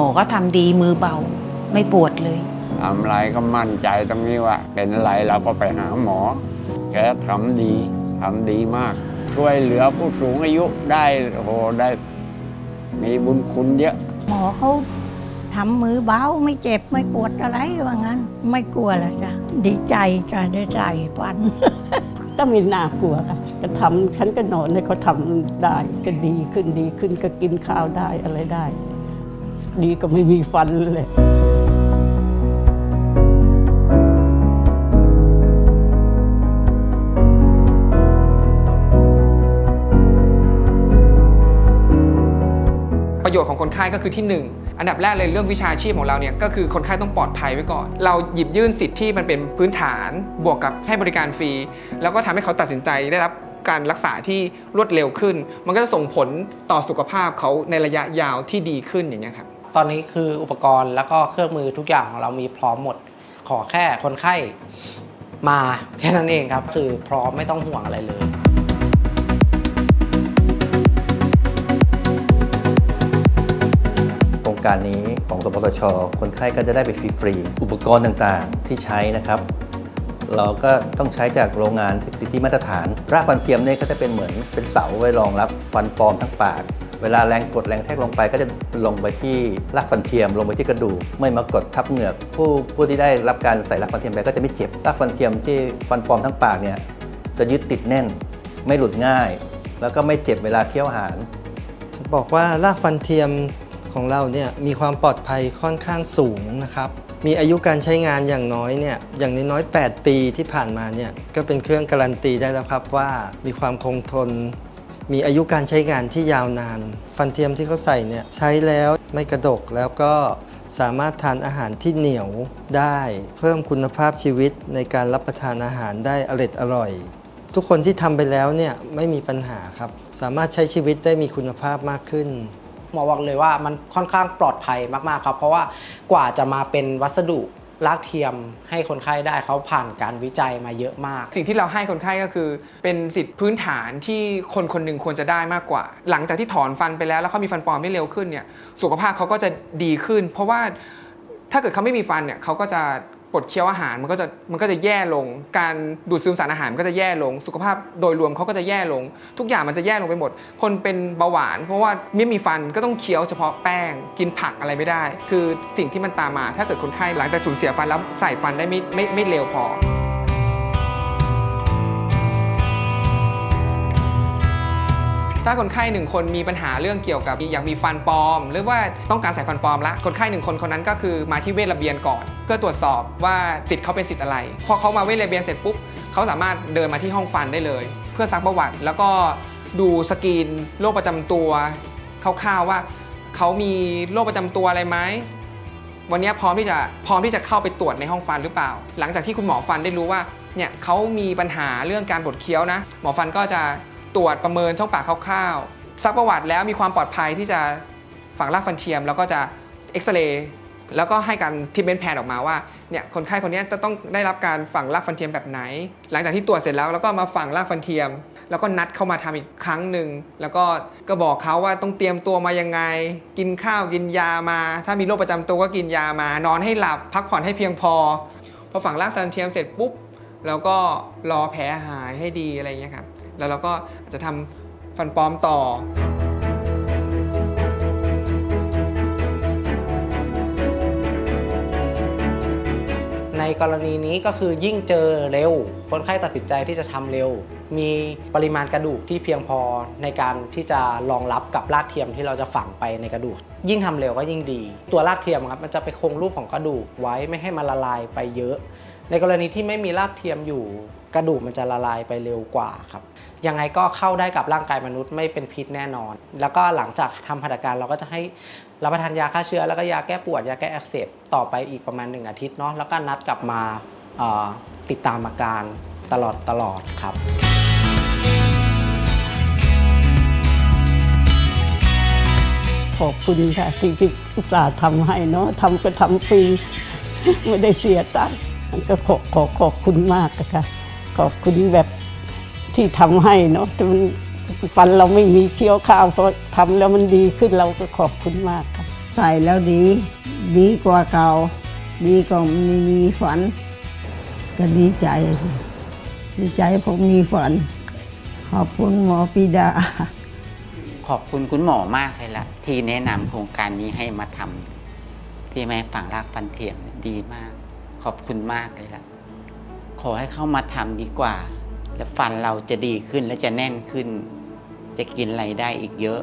หมอก็ทำดีมือเบา ไม่ปวดเลยทำอะไรก็มั่นใจตรงนี้ว่า เป็นอะไรเราก็ไปหาหมอ แกทำดีทำดีมาก ช่วยเหลือผู้สูงอายุได้โอ้โหได้ มีบุญคุณเยอะ หมอเขาทำมือเบาไม่เจ็บไม่ปวดอะไรว่างั้น ไม่กลัวแล้วจ้ะดีใจจ้ะได้ใส่ฟัน ก็ไมีน่ากลัวค่ะก็ทำฉันก็นอนให้เขาทำได้ก็ดีขึ้นดีขึ้นก็กินข้าวได้อะไรได้ ดีก็ไม่มีฟันเลยประโยชน์ของคนไข้ก็คือที่หนึ่งอันดับแรกเลยเรื่องวิชาชีพของเราเนี่ยก็คือคนไข้ต้องปลอดภัยไว้ก่อน เราหยิบยื่นสิทธิ์ที่มันเป็นพื้นฐานบวกกับให้บริการฟรี แล้วก็ทำให้เขาตัดสินใจได้รับการรักษาที่รวดเร็วขึ้น มันก็จะส่งผลต่อสุขภาพเขาในระยะยาวที่ดีขึ้นอย่างเงี้ยครับ ตอนนี้คืออุปกรณ์แล้วก็เครื่องมือทุกอย่างของเรามีพร้อมหมด ขอแค่คนไข้มาแค่นั้นเองครับ คือพร้อมไม่ต้องห่วงอะไรเลยโครงการนี้ของสปสช คนไข้ก็จะได้ไปฟรีๆอุปกรณ์ต่างๆที่ใช้นะครับเราก็ต้องใช้จากโรงงานที่ที่มาตรฐาน รากฟันเทียมเนี่ยก็จะเป็นเหมือนเป็นเสาไว้รองรับฟันปลอมทั้งปาก เวลาแรงกดแรงแทกลงไปก็จะลงไปที่รากฟันเทียม ลงไปที่กระดูกไม่มากดทับเหงือก ผู้ผู้ที่ได้รับการใส่รากฟันเทียมไปก็จะไม่เจ็บรากฟันเทียมที่ฟันปลอมทั้งปากเนี่ยจะยึดติดแน่น ไม่หลุดง่าย แล้วก็ไม่เจ็บเวลาเคี้ยวอาหารจะบอกว่ารากฟันเทียมของเราเนี่ยมีความปลอดภัยค่อนข้างสูงนะครับมีอายุการใช้งานอย่างน้อยเนี่ยอย่างน้อยๆ8ปีที่ผ่านมาเนี่ยก็เป็นเครื่องการันตีได้แล้วครับว่ามีความคงทน มีอายุการใช้งานที่ยาวนาน ฟันเทียมที่เขาใส่เนี่ยใช้แล้วไม่กระดกแล้วก็สามารถทานอาหารที่เหนียวได้ เพิ่มคุณภาพชีวิตในการรับประทานอาหารได้อร่อยอร่อย ทุกคนที่ทำไปแล้วเนี่ยไม่มีปัญหาครับ สามารถใช้ชีวิตได้มีคุณภาพมากขึ้นหมอบอกเลยว่ามันค่อนข้างปลอดภัยมากๆครับ เพราะว่ากว่าจะมาเป็นวัสดุ รากเทียมให้คนไข้ได้เขาผ่านการวิจัยมาเยอะมาก สิ่งที่เราให้คนไข้ก็คือ เป็นสิทธิพื้นฐานที่คนคนหนึ่งควรจะได้มากกว่า หลังจากที่ถอนฟันไปแล้วแล้วเขามีฟันปลอมได้เร็วขึ้นเนี่ยสุขภาพเขาก็จะดีขึ้น เพราะว่าถ้าเกิดเขาไม่มีฟันเนี่ยเขาก็จะ ปวดเคี้ยวอาหารมันก็จะมันก็จะแย่ลง การดูดซึมสารอาหารมันก็จะแย่ลง สุขภาพโดยรวมเขาก็จะแย่ลง ทุกอย่างมันจะแย่ลงไปหมด คนเป็นเบาหวาน เพราะว่าไม่มีฟันก็ต้องเคี้ยวเฉพาะแป้ง กินผักอะไรไม่ได้ คือสิ่งที่มันตามมา ถ้าเกิดคนไข้หลังจากสูญเสียฟันแล้วใส่ฟันได้ไม่ไม่ไม่เร็วพอ ถ้าคนไข้หนึ่งคนมีปัญหาเรื่องเกี่ยวกับอยากมีฟันปลอม หรือว่าต้องการใส่ฟันปลอมละคนไข้หนึ่งคนคนนั้นก็คือมาที่เวชระเบียนก่อน เพื่อตรวจสอบว่าสิทธิ์เขาเป็นสิทธิ์อะไร พอเขามาเวชระเบียนเสร็จปุ๊บเขาสามารถเดินมาที่ห้องฟันได้เลย เพื่อซักประวัติ แล้วก็ดูสกรีนโรคประจำตัวคร่าวๆว่าเขามีโรคประจำตัวอะไรไหมวันนี้พร้อมที่จะพร้อมที่จะเข้าไปตรวจในห้องฟันหรือเปล่า หลังจากที่คุณหมอฟันได้รู้ว่าเนี่ยเขามีปัญหาเรื่องการบดเคี้ยวนะ หมอฟันก็จะ ตรวจประเมินช่องปากคร่าวๆซักประวัติแล้วมีความปลอดภัยที่จะฝังรากฟันเทียม แล้วก็จะเอ็กซเรย์แล้วก็ให้การทิมเมนแพนออกมาว่าเนี่ยคนไข้คนนี้จะต้องได้รับการฝังรากฟันเทียมแบบไหน หลังจากที่ตรวจเสร็จแล้วแล้วก็มาฝังรากฟันเทียม แล้วก็นัดเข้ามาทำอีกครั้งหนึ่งแล้วก็ก็บอกเขาว่าต้องเตรียมตัวมายังไง กินข้าวกินยามา ถ้ามีโรคประจำตัวก็กินยามานอนให้หลับพักผ่อนให้เพียงพอพอฝังรากฟันเทียมเสร็จปุ๊บเราก็รอแผลหายให้ดีอะไรอย่างเงี้ยครับ แล้วเราก็อาจจะทำฟันปลอมต่อ ในกรณีนี้ก็คือยิ่งเจอเร็ว คนไข้ตัดสินใจที่จะทำเร็ว มีปริมาณกระดูกที่เพียงพอในการที่จะรองรับกับรากเทียมที่เราจะฝังไปในกระดูก ยิ่งทำเร็วก็ยิ่งดี ตัวรากเทียมครับมันจะไปคงรูปของกระดูกไว้ไม่ให้มันละลายไปเยอะ ในกรณีที่ไม่มีรากเทียมอยู่ กระดูกมันจะละลายไปเร็วกว่าครับ ยังไงก็เข้าได้กับร่างกายมนุษย์ไม่เป็นพิษแน่นอน แล้วก็หลังจากทำพัฒนาการเราก็จะให้รับประทานยาฆ่าเชื้อ แล้วก็ยาแก้ปวดยาแก้อักเสบต่อไปอีกประมาณ 1 อาทิตย์เนาะแล้วก็นัดกลับมาติดตามอาการตลอดตลอดครับขอบคุณค่ะ ที่ที่อุตส่าห์ทำให้เนาะทำก็ทำฟรี ไม่ได้เสียตังค์ก็ขอขอขอบคุณมากอะค่ะ ขอบคุณแบบที่ทำให้เนาะแต่มันฟันเราไม่มีเคี้ยวข้าวพอทำแล้วมันดีขึ้นเราก็ขอบคุณมากค่ะใส่แล้วดี ดีกว่าเก่า ดีกว่าไม่มีฝัน ก็ดีใจสิดีใจผมมีฝัน ขอบคุณหมอปิดา ขอบคุณคุณหมอมากเลยล่ะ ที่แนะนำโครงการนี้ให้มาทำที่แม่ฝั่งรากฟันเทียมเนี่ยดีมาก ขอบคุณมากเลยล่ะ ขอให้เข้ามาทำดีกว่า แล้วฟันเราจะดีขึ้นและจะแน่นขึ้น จะกินอะไรได้อีกเยอะ